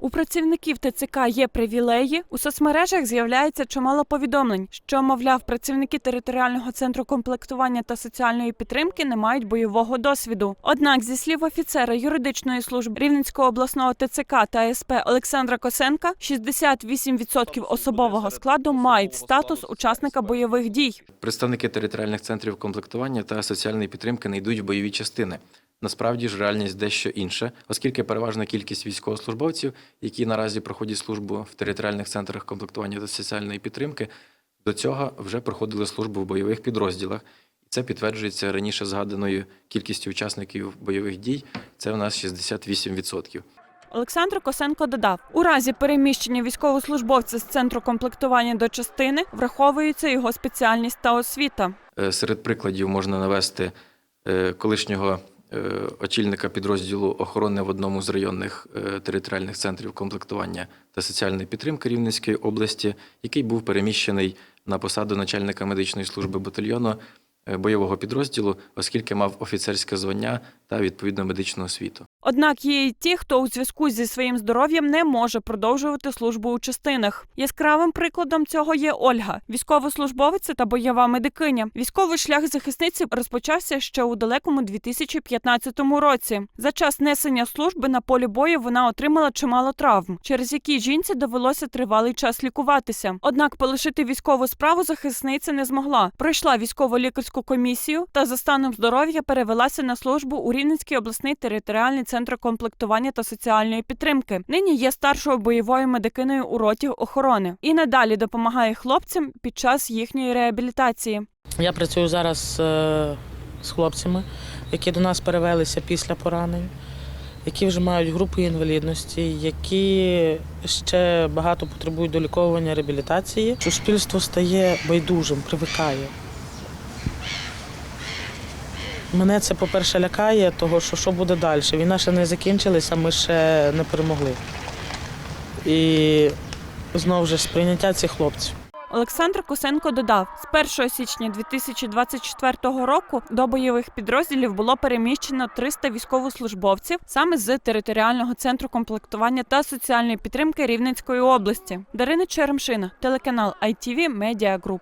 У працівників ТЦК є привілеї. У соцмережах з'являється чимало повідомлень, що, мовляв, працівники територіального центру комплектування та соціальної підтримки не мають бойового досвіду. Однак, зі слів офіцера юридичної служби Рівненського обласного ТЦК та СП Олександра Косенка, 68% особового складу мають статус учасника бойових дій. Представники територіальних центрів комплектування та соціальної підтримки не йдуть в бойові частини. Насправді ж реальність дещо інша, оскільки переважна кількість військовослужбовців, які наразі проходять службу в територіальних центрах комплектування та соціальної підтримки, до цього вже проходили службу в бойових підрозділах. Це підтверджується раніше згаданою кількістю учасників бойових дій. Це у нас 68%. Олександр Косенко додав: у разі переміщення військовослужбовця з центру комплектування до частини враховується його спеціальність та освіта. Е, Серед прикладів можна навести е, колишнього очільника підрозділу охорони в одному з районних е, територіальних центрів комплектування та соціальної підтримки Рівненської області, який був переміщений на посаду начальника медичної служби батальйону е, бойового підрозділу, оскільки мав офіцерське звання та відповідну медичну освіту. Однак є й ті, хто у зв'язку зі своїм здоров'ям не може продовжувати службу у частинах. Яскравим прикладом цього є Ольга, військовослужбовиця та бойова медикиня. Військовий шлях захисниці розпочався ще у далекому 2015 році. За час несення служби на полі бою вона отримала чимало травм, через які жінці довелося тривалий час лікуватися. Однак полишити військову справу захисниця не змогла. Пройшла військово-лікарську комісію та за станом здоров'я перевелася на службу у Рівненський обласний територіальний центр комплектування та соціальної підтримки. Нині є старшою бойовою медикиною у роті охорони і надалі допомагає хлопцям під час їхньої реабілітації. Я працюю зараз е, з хлопцями, які до нас перевелися після поранень, які вже мають групу інвалідності, які ще багато потребують доліковування реабілітації. Суспільство стає байдужим, привикає. Мене це, по-перше, лякає, того, що що буде далі. Війна ще не закінчилася, ми ще не перемогли. І знову ж сприйняття цих хлопців. Олександр Косенко додав, з 1 січня 2024 року до бойових підрозділів було переміщено 300 військовослужбовців саме з територіального центру комплектування та соціальної підтримки Рівненської області. Дарина Черемшина, телеканал ITV Media Group.